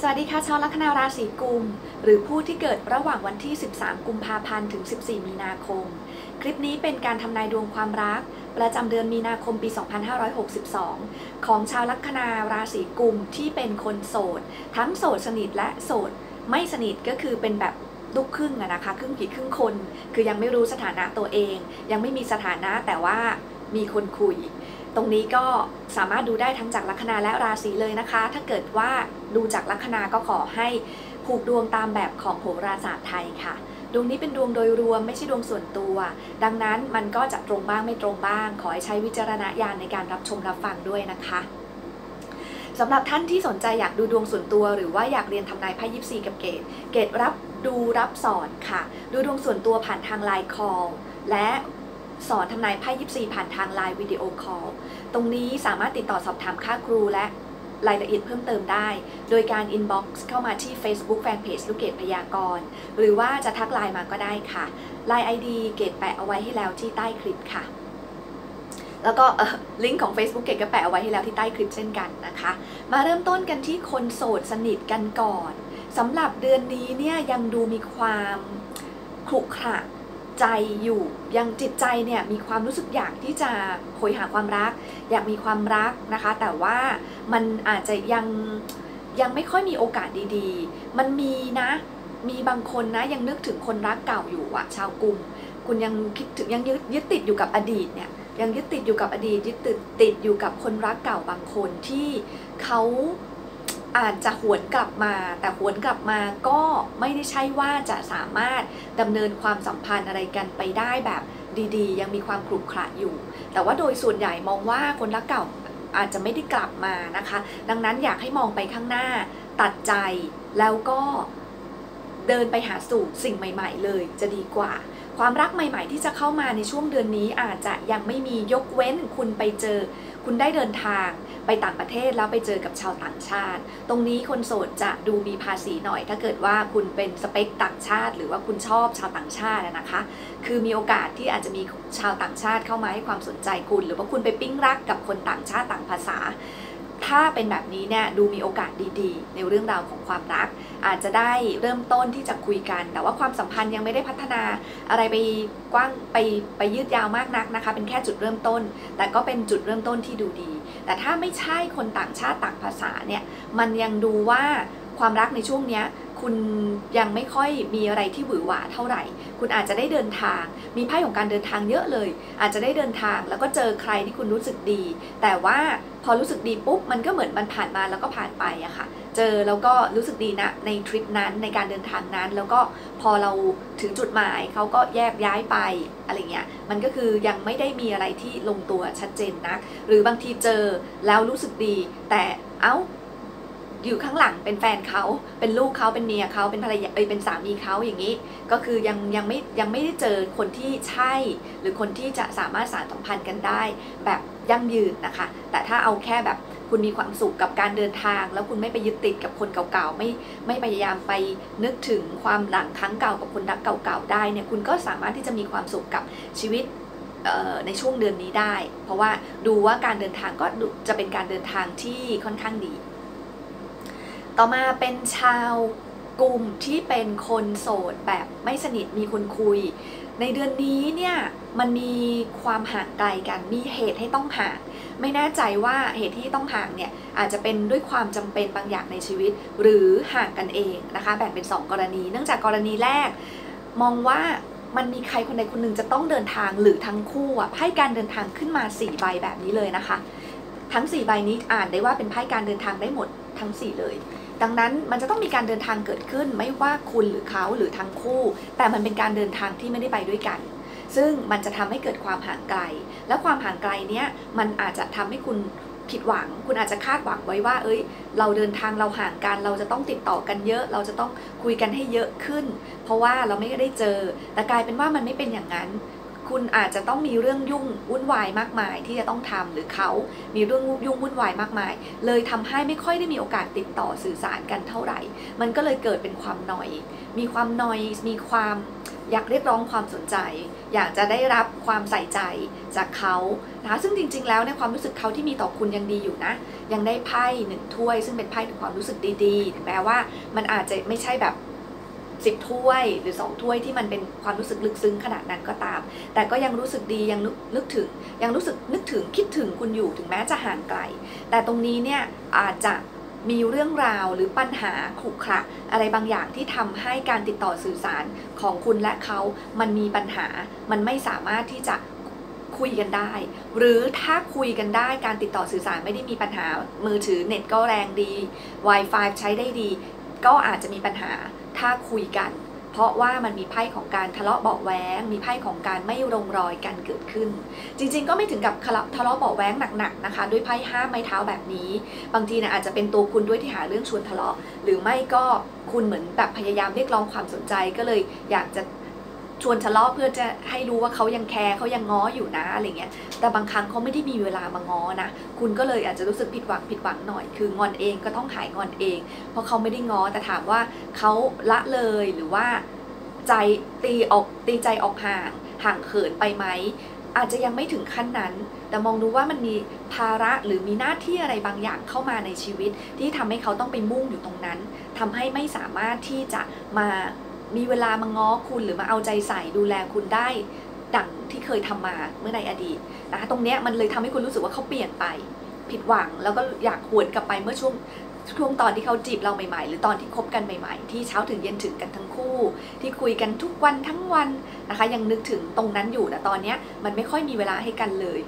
สวัสดีค่ะชาวลัคนาราศีกุม หรือผู้ที่เกิดระหว่างวันที่ 13 กุมภาพันธ์ถึง 14 มีนาคม คลิปนี้เป็นการทำนายดวงความรัก ประจำเดือนมีนาคมปี 2562 ของชาวลัคนาราศีกุมที่เป็นคนโสด ทั้งโสดสนิทและโสด ไม่สนิทก็คือเป็นแบบลูกครึ่งอะนะคะ ครึ่งผีครึ่งคน คือยังไม่รู้สถานะตัวเอง ยังไม่มีสถานะแต่ว่ามีคนคุย ตรงนี้ก็สามารถดูได้ทั้งจากลัคนาและราศีเลยนะคะ ถ้าเกิดว่าดูจากลัคนาก็ขอให้ผูกดวงตามแบบของโหราศาสตร์ไทยค่ะ ดวงนี้เป็นดวงโดยรวมไม่ใช่ดวงส่วนตัว ดังนั้นมันก็จะตรงบ้างไม่ตรงบ้าง ขอให้ใช้วิจารณญาณในการรับชมรับฟังด้วยนะคะสำหรับท่านที่สนใจอยากดูดวงส่วนตัว หรือว่าอยากเรียนทำนายไพ่ยิปซีกับเกตเกตรับดูรับสอนค่ะ ดูดวงส่วนตัวผ่านทางไลน์คอลและ สอนทำนายไพ่ยิปซีผ่านทางไลน์วิดีโอคอล ตรงนี้สามารถติดต่อสอบถามค่าครูและรายละเอียดเพิ่มเติมได้ โดยการ inbox เข้ามาที่ Facebook Fanpage ลูกเกดพยากรณ์ หรือว่าจะทักไลน์มาก็ได้ค่ะไลน์ ID เกดแปะเอาไว้ให้แล้วที่ใต้คลิปค่ะ แล้วก็ลิงก์ของ Facebook เกดก็แปะเอาไว้ให้แล้วที่ใต้คลิปเช่นกันนะคะ มาเริ่มต้นกันที่คนโสดสนิทกันก่อนสำหรับเดือนนี้เนี่ยยังดูมีความขรุขระ ใจอยู่ยังจิตใจเนี่ยมีความรู้สึกอยากที่จะโหยหาความรัก อยากมีความรักนะคะ แต่ว่ามันอาจจะยังยังไม่ค่อยมีโอกาสดีๆ มันมีนะมีบางคนนะยังนึกถึงคนรักเก่าอยู่อะชาวกลุ่ม คุณยังคิดถึงยังยึดยึดติดอยู่กับอดีตเนี่ยยังยึดติดอยู่กับอดีตยึดติดติดอยู่กับคนรักเก่าบางคนที่เขา อาจจะหวนกลับมา แต่หวนกลับมาก็ไม่ได้ใช่ว่าจะสามารถดำเนินความสัมพันธ์อะไรกันไปได้แบบดีๆ ยังมีความขรุขระอยู่ แต่ว่าโดยส่วนใหญ่มองว่าคนรักเก่าอาจจะไม่ได้กลับมานะคะ ดังนั้นอยากให้มองไปข้างหน้า ตัดใจแล้วก็เดินไปหาสู่สิ่งใหม่ ๆ เลยจะดีกว่า ความรักใหม่ ๆ ที่จะเข้ามาในช่วงเดือนนี้อาจจะยังไม่มียกเว้นคุณไปเจอ คุณได้เดินทางไปต่างประเทศแล้วไปเจอกับชาวต่างชาติ ตรงนี้คนโสดจะดูมีภาษีหน่อย ถ้าเกิดว่าคุณเป็นสเปคต่างชาติ หรือว่าคุณชอบชาวต่างชาตินะคะ คือมีโอกาสที่อาจจะมีชาวต่างชาติเข้ามาให้ความสนใจคุณ หรือว่าคุณไปปิ๊งรักกับคนต่างชาติต่างภาษา ถ้าเป็นแบบนี้เนี่ยดูมีโอกาสดีๆ ในเรื่องราวของความรัก อาจจะได้เริ่มต้นที่จะคุยกัน แต่ว่าความสัมพันธ์ยังไม่ได้พัฒนาอะไรไปกว้างไปไปยืดยาวมากนักนะคะ เป็นแค่จุดเริ่มต้น แต่ก็เป็นจุดเริ่มต้นที่ดูดี แต่ถ้าไม่ใช่คนต่างชาติต่างภาษาเนี่ยมันยังดูว่าความรักในช่วงนี้คุณยังไม่ค่อยมีอะไรที่หวือหวาเท่าไหร่ คุณอาจจะได้เดินทาง มีไพ่ของการเดินทางเยอะเลย อาจจะได้เดินทางแล้วก็เจอใครที่คุณรู้สึกดี แต่ว่า พอรู้สึกดีปุ๊บมันก็เหมือนมันผ่านมาแล้วก็ผ่านไปอะค่ะ เจอแล้วก็รู้สึกดีนะในทริปนั้นในการเดินทางนั้น แล้วก็พอเราถึงจุดหมายเขาก็แยกย้ายไปอะไรเงี้ยมันก็คือยังไม่ได้มีอะไรที่ลงตัวชัดเจนนักหรือบางทีเจอแล้วรู้สึกดี แต่เอ้าอยู่ข้างหลังเป็นแฟนเขาเป็นลูกเขาเป็นเมียเขาเป็นภรรยาเอยเป็นสามีเขาอย่างนี้ ก็คือยังยังไม่ยังไม่ได้เจอคนที่ใช่ หรือคนที่จะสามารถสานสัมพันธ์กันได้ แบบ ยั่งยืนนะคะ แต่ถ้าเอาแค่แบบคุณมีความสุขกับการเดินทาง แล้วคุณไม่ไปยึดติดกับคนเก่าๆไม่ไม่พยายามไปนึกถึงความหลังครั้งเก่ากับคนรักเก่าๆได้เนี่ยคุณก็สามารถที่จะมีความสุขกับชีวิตในช่วงเดือนนี้ได้ เพราะว่าดูว่าการเดินทางก็จะเป็นการเดินทางที่ค่อนข้างดี ต่อมาเป็นชาวกลุ่มที่เป็นคนโสดแบบไม่สนิทมีคนคุย ในเดือนนี้เนี่ย มันมีความห่างไกลกัน มีเหตุให้ต้องห่าง ไม่แน่ใจว่าเหตุที่ต้องห่างเนี่ยอาจจะเป็นด้วยความจำเป็นบางอย่างในชีวิต หรือห่างกันเองนะคะ แบ่งเป็น 2 กรณี เนื่องจากกรณีแรก มองว่ามันมีใครคนใดคนหนึ่งจะต้องเดินทางหรือทั้งคู่อะไพ่การเดินทางขึ้นมา4ใบแบบนี้เลยนะคะ ทั้ง 4 ใบนี้อ่านได้ว่าเป็นไพ่การเดินทางได้หมดทั้ง 4 เลยดังนั้นมันจะต้องมีการเดินทางเกิดขึ้นไม่ว่าคุณหรือเขาหรือทั้งคู่ แต่มันเป็นการเดินทางที่ไม่ได้ไปด้วยกัน ซึ่งมันจะทำให้เกิดความห่างไกล และความห่างไกลเนี้ยมันอาจจะทำให้คุณผิดหวัง คุณอาจจะคาดหวังไว้ว่า เอ้ย เราเดินทางเราห่างกัน เราจะต้องติดต่อกันเยอะ เราจะต้องคุยกันให้เยอะขึ้น เพราะว่าเราไม่ได้เจอ แต่กลายเป็นว่ามันไม่เป็นอย่างนั้น คุณอาจจะต้องมีเรื่องยุ่งวุ่นวายมากมาย ที่จะต้องทำหรือเขามีเรื่องยุ่งวุ่นวายมากมาย เลยทำให้ไม่ค่อยได้มีโอกาสติดต่อสื่อสารกันเท่าไหร่ มันก็เลยเกิดเป็นความหน่อย มีความหน่อย มีความอยากเรียกร้องความสนใจ อยากจะได้รับความใส่ใจจากเขานะคะซึ่งจริง ๆ แล้วในความรู้สึกเขาที่มีต่อคุณยังดีอยู่นะ ยังได้ไพ่หนึ่งถ้วย ซึ่งเป็นไพ่ถึงความรู้สึกดีๆถึงแม้ว่ามันอาจจะไม่ใช่แบบสิบถ้วยหรือสองถ้วยที่มันเป็นความรู้สึกลึกซึ้งขนาดนั้นก็ตาม แต่ก็ยังรู้สึกดียังนึกถึง ยังรู้สึกนึกถึงคิดถึงคุณอยู่ถึงแม้จะห่างไกล แต่ตรงนี้เนี่ยอาจจะ มีเรื่องราวหรือปัญหาขรุขระอะไรบางอย่างที่ทำให้การติดต่อสื่อสารของคุณและเขา มันมีปัญหา มันไม่สามารถที่จะคุยกันได้ หรือถ้าคุยกันได้การติดต่อสื่อสารไม่ได้มีปัญหา มือถือเน็ตก็แรงดี Wi-Fi ใช้ได้ดี ก็อาจจะมีปัญหาถ้าคุยกัน เพราะว่ามันมีไพ่ของการทะเลาะเบาแหวงมีไพ่ของการไม่ลงรอยกันเกิดขึ้น จริง ๆ ก็ไม่ถึงกับทะเลาะเบาแหวงหนักๆนะคะ ด้วยไพ่ห้าไม้เท้าแบบนี้ บางทีนะอาจจะเป็นตัวคุณด้วยที่หาเรื่องชวนทะเลาะ หรือไม่ก็คุณเหมือนแบบพยายามเรียกร้องความสนใจก็เลยอยากจะ ชวนทะเลาะเพื่อจะให้รู้ว่าเขายังแคร์เขายังง้ออยู่นะอะไรเงี้ยแต่บางครั้งเขาไม่ได้มีเวลามาง้อนะคุณก็เลยอาจจะรู้สึกผิดหวังผิดหวังหน่อย คืองอนเองก็ต้องหายงอนเอง เพราะเขาไม่ได้ง้อแต่ถามว่าเขาละเลยหรือว่าใจตีออกตีใจออกห่างห่างเขินไปไหมอาจจะยังไม่ถึงขั้นนั้น แต่มองดูว่ามันมีภาระหรือมีหน้าที่อะไรบางอย่างเข้ามาในชีวิต ที่ทำให้เขาต้องไปมุ่งอยู่ตรงนั้นทำให้ไม่สามารถที่จะมา มีเวลามาง้อคุณหรือมาเอาใจใส่ดูแลคุณได้ ดังที่เคยทำมาเมื่อในอดีตนะคะตรงเนี้ยมันเลยทำให้คุณรู้สึกว่าเขาเปลี่ยนไป ผิดหวังแล้วก็อยากหวนกลับไปเมื่อช่วงช่วงตอนที่เขาจีบเราใหม่ๆ หรือตอนที่คบกันใหม่ๆ ที่เช้าถึงเย็นถึงกันทั้งคู่ ที่คุยกันทุกวันทั้งวันนะคะ ยังนึกถึงตรงนั้นอยู่แต่ตอนนี้มันไม่ค่อยมีเวลาให้กันเลย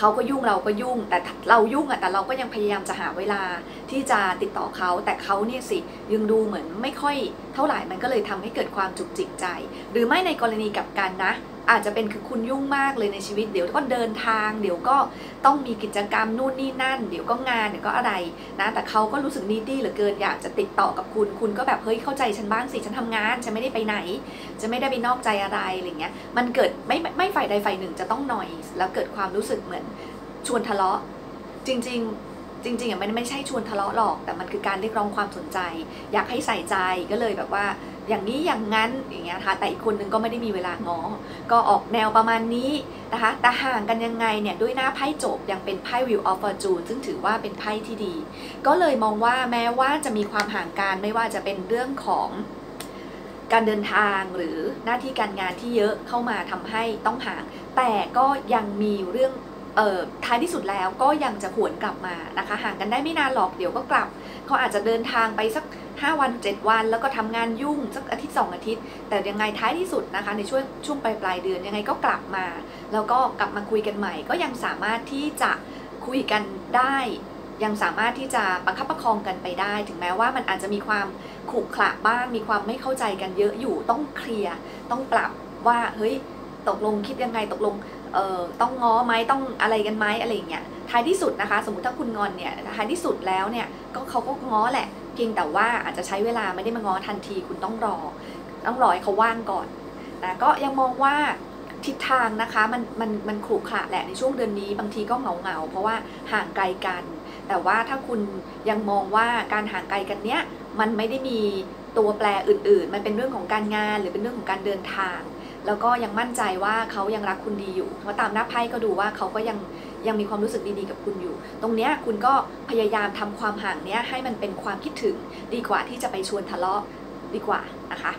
เขาก็ยุ่งเราก็ยุ่ง แต่เรายุ่งอะแต่เราก็ยังพยายามจะหาเวลาที่จะติดต่อเขาแต่เขาเนี่ยสิยังดูเหมือนไม่ค่อยเท่าไหร่มันก็เลยทำให้เกิดความจุกจิกใจ หรือไม่ในกรณีกับกันนะ อาจจะเป็นคือคุณยุ่งมากเลยในชีวิต เดี๋ยวก็เดินทาง เดี๋ยวก็ต้องมีกิจกรรมนู่นนี่นั่น เดี๋ยวก็งานเดี๋ยวก็อะไรนะ แต่เขาก็รู้สึกนิดี้เหลือเกินอยากจะติดต่อกับคุณ คุณก็แบบเฮ้ยเข้าใจฉันบ้างสิฉันทำงานฉันไม่ได้ไปไหน จะไม่ได้ไปนอกใจอะไรอะไรเงี้ยมันเกิดไม่ไม่ฝ่ายใดฝ่ายหนึ่งจะต้องหน่อย แล้วเกิดความรู้สึกเหมือนชวนทะเลาะ จริง ๆจริงๆอะมันไม่ใช่ชวนทะเลาะหรอก แต่มันคือการเรียกร้องความสนใจ อยากให้ใส่ใจก็เลยแบบว่า อย่างนี้อย่างนั้นอย่างเงี้ยนะคะแต่อีกคนนึงก็ไม่ได้มีเวลางอ ก็ออกแนวประมาณนี้นะคะแต่ห่างกันยังไงเนี่ยด้วยหน้าไพ่จบยังเป็นไพ่ Wheel of Fortune ซึ่งถือว่าเป็นไพ่ที่ดี ก็เลยมองว่าแม้ว่าจะมีความห่างกันไม่ว่าจะเป็นเรื่องของการเดินทางหรือหน้าที่การงานที่เยอะเข้ามาทำให้ต้องห่าง แต่ก็ยังมีเรื่อง ท้ายที่สุดแล้วก็ยังจะหวนกลับมานะคะ ห่างกันได้ไม่นานหรอกเดี๋ยวก็กลับ เขาอาจจะเดินทางไปสัก 5 วัน 7 วัน แล้วก็ทำงานยุ่งสักอาทิตย์ 2 อาทิตย์ แต่ยังไงท้ายที่สุดนะคะ ในช่วงช่วงปลายปลายเดือนยังไงก็กลับมา แล้วก็กลับมาคุยกันใหม่ ก็ยังสามารถที่จะคุยกันได้ ยังสามารถที่จะประคับประคองกันไปได้ ถึงแม้ว่ามันอาจจะมีความขรุขระบ้าง มีความไม่เข้าใจกันเยอะอยู่ต้องเคลียร์ต้องปรับว่าเฮ้ยตกลงคิดยังไงตกลง เอ่อต้องง้อไหมต้องอะไรกันไหมอะไรอย่างเงี้ยท้ายที่สุดนะคะ สมมติถ้าคุณงอนเนี่ยท้ายที่สุดแล้วเนี่ยก็เขาก็ง้อแหละ เพียงแต่ว่าอาจจะใช้เวลาไม่ได้มาง้อทันทีคุณต้องรอ ต้องรอให้เขาว่างก่อนนะก็ยังมองว่าทิศทางนะคะมันมันมันขรุขระแหละในช่วงเดือนนี้บางทีก็เหงาเหงาเพราะว่าห่างไกลกัน แต่ว่าถ้าคุณยังมองว่าการห่างไกลกันเนี้ยมันไม่ได้มีตัวแปรอื่น ๆ มันเป็นเรื่องของการงานหรือเป็นเรื่องของการเดินทาง แล้วก็ยังมั่นใจว่าเขายังรักคุณดีอยู่ เพราะตามหน้าไพ่ก็ดูว่าเขาก็ยังยังมีความรู้สึกดีๆกับคุณอยู่ ตรงเนี้ยคุณก็พยายามทำความห่างเนี้ยให้มันเป็นความคิดถึงดีกว่าที่จะไปชวนทะเลาะดีกว่านะคะ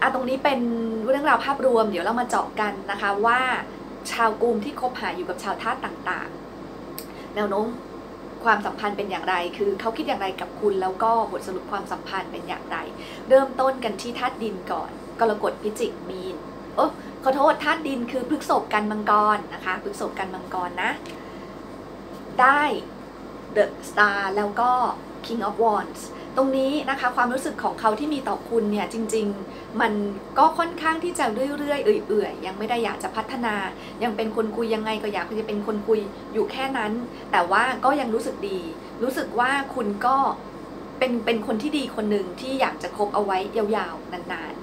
อะตรงนี้เป็นเรื่องราวภาพรวม เดี๋ยวเรามาเจาะกันนะคะว่าชาวกลุ่มที่คบหาอยู่กับชาวธาตุต่างๆ แนวโน้มความสัมพันธ์เป็นอย่างไร คือเขาคิดอย่างไรกับคุณแล้วก็บทสรุปความสัมพันธ์เป็นอย่างไร เริ่มต้นกันที่ธาตุดินก่อน กรกฎพิจิกมีน โอ้ขอโทษธาตุดินคือพฤกษบกันมังกรนะคะพฤกษบกันมังกรนะ ได้ The Star แล้วก็ King of Wands ตรงนี้นะคะความรู้สึกของเขาที่มีต่อคุณเนี่ยจริง ๆ มันก็ค่อนข้างที่จะเรื่อยๆ เอื่อยๆ ยังไม่ได้อยากจะพัฒนา ยังเป็นคนคุยยังไงก็อยากจะเป็นคนคุยอยู่แค่นั้น แต่ว่าก็ยังรู้สึกดี รู้สึกว่าคุณก็เป็นเป็นคนที่ดีคนหนึ่งที่อยากจะคบเอาไว้ยาวๆนานๆ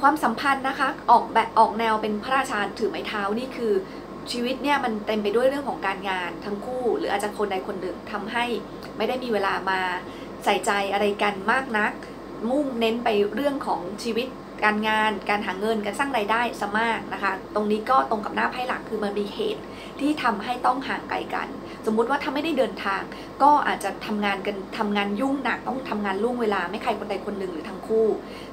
ความสัมพันธ์นะคะออกแบบออกแนวเป็นพระราชาถือไม้เท้านี่คือ ชีวิตเนี่ยมันเต็มไปด้วยเรื่องของการงานทั้งคู่ หรืออาจจะคนใดคนหนึ่งทำให้ไม่ได้มีเวลามาใส่ใจอะไรกันมากนัก มุ่งเน้นไปเรื่องของชีวิตการงาน การหาเงินการสร้างไรายได้ซะมากนะคะ ตรงนี้ก็ตรงกับหน้าไพ่หลักคือมันมีเหตุ ที่ทำให้ต้องห่างไกลกัน สมมุติว่าถ้าไม่ได้เดินทาง ก็อาจจะทำงานกันทำงานยุ่งหนักต้องทำงานล่วงเวลา ไม่ใครคนใดคนหนึ่งหรือทั้งคู่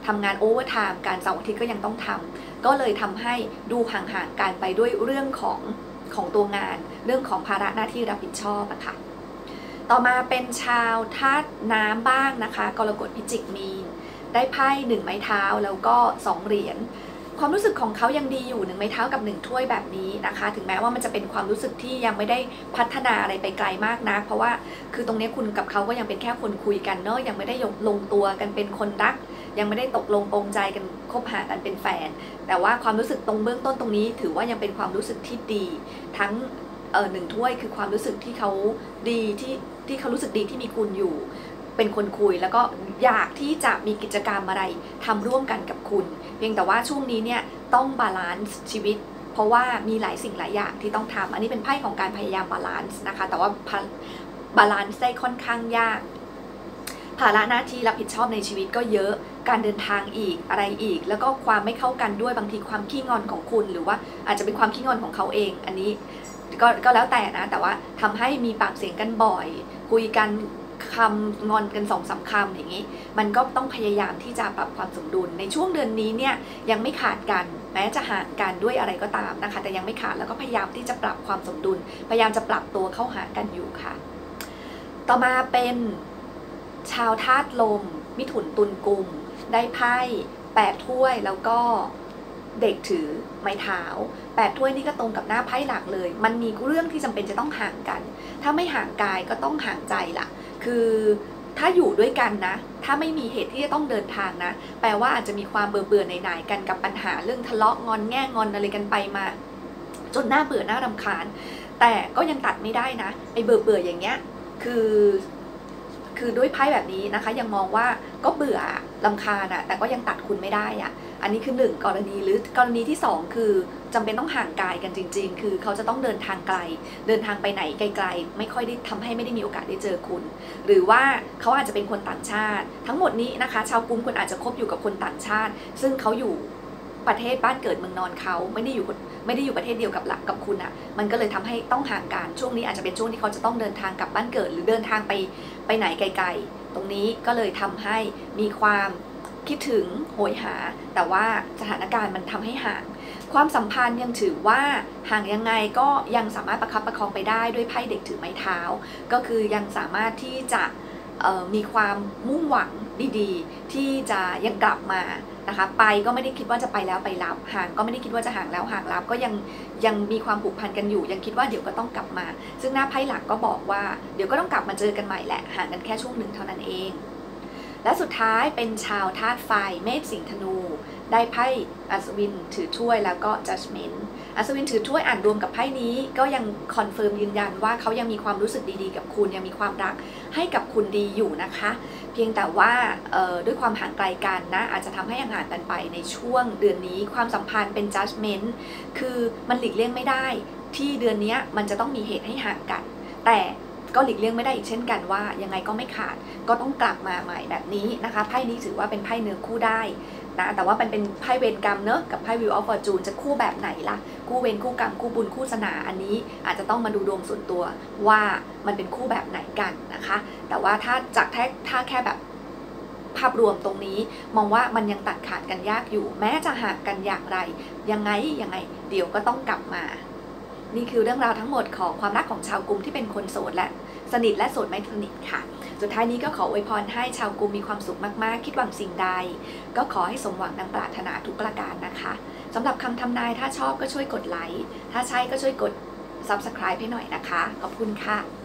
ทำงานโอเวอร์ไทม์การเสาร์อาทิตย์ก็ยังต้องทำก็เลยทำให้ดูห่างๆกันไปด้วยเรื่องของของตัวงาน เรื่องของภาระหน้าที่รับผิดชอบอะค่ะต่อมาเป็นชาวธาตุน้ำบ้างนะคะ กรกฎพิจิกมีนได้ไพ่หนึ่งไม้เท้าแล้วก็สองเหรียญ ความรู้สึกของเขายังดีอยู่หนึ่งไม้เท้ากับหนึ่งถ้วยแบบนี้นะคะ ถึงแม้ว่ามันจะเป็นความรู้สึกที่ยังไม่ได้พัฒนาอะไรไปไกลมากนะเพราะว่าคือตรงนี้คุณกับเขาก็ยังเป็นแค่คนคุยกันเนอะยังไม่ได้ลงตัวกันเป็นคนรัก ยังไม่ได้ตกลงปรงใจกันคบหากันเป็นแฟน แต่ว่าความรู้สึกตรงเบื้องต้นตรงนี้ ถือว่ายังเป็นความรู้สึกที่ดี ทั้งเออหนึ่งถ้วยคือความรู้สึกที่เขาดีที่ที่เขารู้สึกดีที่มีคุณอยู่ เป็นคนคุยแล้วก็อยากที่จะมีกิจกรรมอะไรทำร่วมกันกับคุณ เพียงแต่ว่าช่วงนี้เนี่ยต้องบาลานซ์ชีวิต เพราะว่ามีหลายสิ่งหลายอย่างที่ต้องทำอันนี้เป็นไพ่ของการพยายามบาลานซ์นะคะ แต่ว่าบาลานซ์ได้ค่อนข้างยากภาระหน้าที่รับผิดชอบในชีวิตก็เยอะ การเดินทางอีกอะไรอีก แล้วก็ความไม่เข้ากันด้วยบางทีความขี้งอนของคุณ หรือว่าอาจจะเป็นความขี้งอนของเขาเอง อันนี้ก็ก็แล้วแต่นะ แต่ว่าทำให้มีปากเสียงกันบ่อย คุยกัน คำงอนกันสองสาคำอย่างนี้ มันก็ต้องพยายามที่จะปรับความสมดุล ในช่วงเดือนนี้เนี่ยยังไม่ขาดกันแม้จะห่างกันด้วยอะไรก็ตามนะคะ แต่ยังไม่ขาดแล้วก็พยายามที่จะปรับความสมดุล พยายามจะปรับตัวเข้าหากันอยู่ค่ะ ต่อมาเป็นชาวธาตุลม มิถุนตุลกุม ได้ไพ่แปดถ้วยแล้วก็เด็กถือไม้เท้าแปดถ้วยนี่ก็ตรงกับหน้าไพ่หลักเลย มันมีเรื่องที่จำเป็นจะต้องห่างกัน ถ้าไม่ห่างกายก็ต้องห่างใจล่ะ คือถ้าอยู่ด้วยกันนะ ถ้าไม่มีเหตุที่จะต้องเดินทางนะ แปลว่าอาจจะมีความเบื่อเบื่อในๆกันกับปัญหาเรื่องทะเลาะงอนแง่งอนอะไรกันไปมา จนหน้าเบื่อหน้ารำคาญ แต่ก็ยังตัดไม่ได้นะไอ้เบื่อเบื่ออย่างเงี้ย คือ คือด้วยไพ่แบบนี้นะคะ ยังมองว่าก็เบื่อลำคาญอะแต่ก็ยังตัดคุณไม่ได้อะอันนี้คือหนึ่งกรณีหรือกรณีที่2คือ จำเป็นต้องห่างกายกันจริง ๆ คือเขาจะต้องเดินทางไกล เดินทางไปไหนไกลๆ ไม่ค่อยได้ทำให้ไม่ได้มีโอกาสได้เจอคุณ หรือว่าเขาอาจจะเป็นคนต่างชาติ ทั้งหมดนี้นะคะ ชาวกรุ้งคุณอาจจะคบอยู่กับคนต่างชาติ ซึ่งเขาอยู่ประเทศบ้านเกิดเมืองนอนเขาไม่ได้อยู่ไม่ได้อยู่ประเทศเดียวกับหลักกับคุณอะ่ะ มันก็เลยทำให้ต้องห่างกันช่วงนี้อาจจะเป็นช่วงที่เขาจะต้องเดินทางกลับบ้านเกิด หรือเดินทางไปไปไหนไกลๆ ตรงนี้ก็เลยทำให้มีความคิดถึงโหยหา แต่ว่าสถานการณ์มันทำให้ห่าง ความสัมพันธ์ยังถือว่าห่างยังไงก็ยังสามารถประคับประคองไปได้ด้วยไพ่เด็กถือไม้เท้า ก็คือยังสามารถที่จะมีความมุ่งหวังดีๆ ที่จะยังกลับมานะคะไปก็ไม่ได้คิดว่าจะไปแล้วไปรับห่างก็ไม่ได้คิดว่าจะห่างแล้วห่างรับก็ยังยังมีความผูกพันกันอยู่ ยังคิดว่าเดี๋ยวก็ต้องกลับมา ซึ่งหน้าไพ่หลักก็บอกว่าเดี๋ยวก็ต้องกลับมาเจอกันใหม่แหละห่างกันแค่ช่วงหนึ่งเท่านั้นเอง และสุดท้ายเป็นชาวธาตุไฟเมษสิงธนู ได้ไพ่อัศวินถือถ้วยแล้วก็ judgment อัศวินถือถ้วยอ่านรวมกับไพ่นี้ ก็ยังคอนเฟิร์มยืนยันว่าเขายังมีความรู้สึกดีๆ กับคุณยังมีความรักให้กับคุณดีอยู่นะคะ เพียงแต่ว่าด้วยความห่างไกลกันนะ อาจจะทำให้ห่างกันไปในช่วงเดือนนี้ความสัมพันธ์เป็น judgment คือมันหลีกเลี่ยงไม่ได้ ที่เดือนนี้มันจะต้องมีเหตุให้ห่างกัน แต่ก็หลีกเลี่ยงไม่ได้อีกเช่นกันว่ายังไงก็ไม่ขาดก็ต้องกลับมาใหม่แบบนี้นะคะไพ่นี้ถือว่าเป็นไพ่เนื้อคู่ได้ นะแต่ว่ามันเป็นไพ่เวรกรรมเนอะกับไพ่วิวออฟฟอร์จูนจะคู่แบบไหนล่ะ คู่เวรคู่กรรมคู่บุญคู่สนาอันนี้อาจจะต้องมาดูดวงส่วนตัวว่ามันเป็นคู่แบบไหนกันนะคะ แต่ว่าถ้าจากแค่ถ้าแค่แบบภาพรวมตรงนี้มองว่ามันยังตัดขาดกันยากอยู่ แม้จะห่างกันอย่างไร ยังไงยังไง เดี๋ยวก็ต้องกลับมา นี่คือเรื่องราวทั้งหมดของความรักของชาวกลุ่มที่เป็นคนโสดและสนิทและโสดไม่สนิทค่ะ สุดท้ายนี้ก็ขออวยพรให้ชาวกุมมีความสุขมากๆ คิดหวังสิ่งใด ก็ขอให้สมหวังดังปรารถนาทุกประการนะคะสำหรับคำทำนายถ้าชอบก็ช่วยกดไลค์ถ้าใช่ก็ช่วยกด subscribe ให้หน่อยนะคะ ขอบคุณค่ะ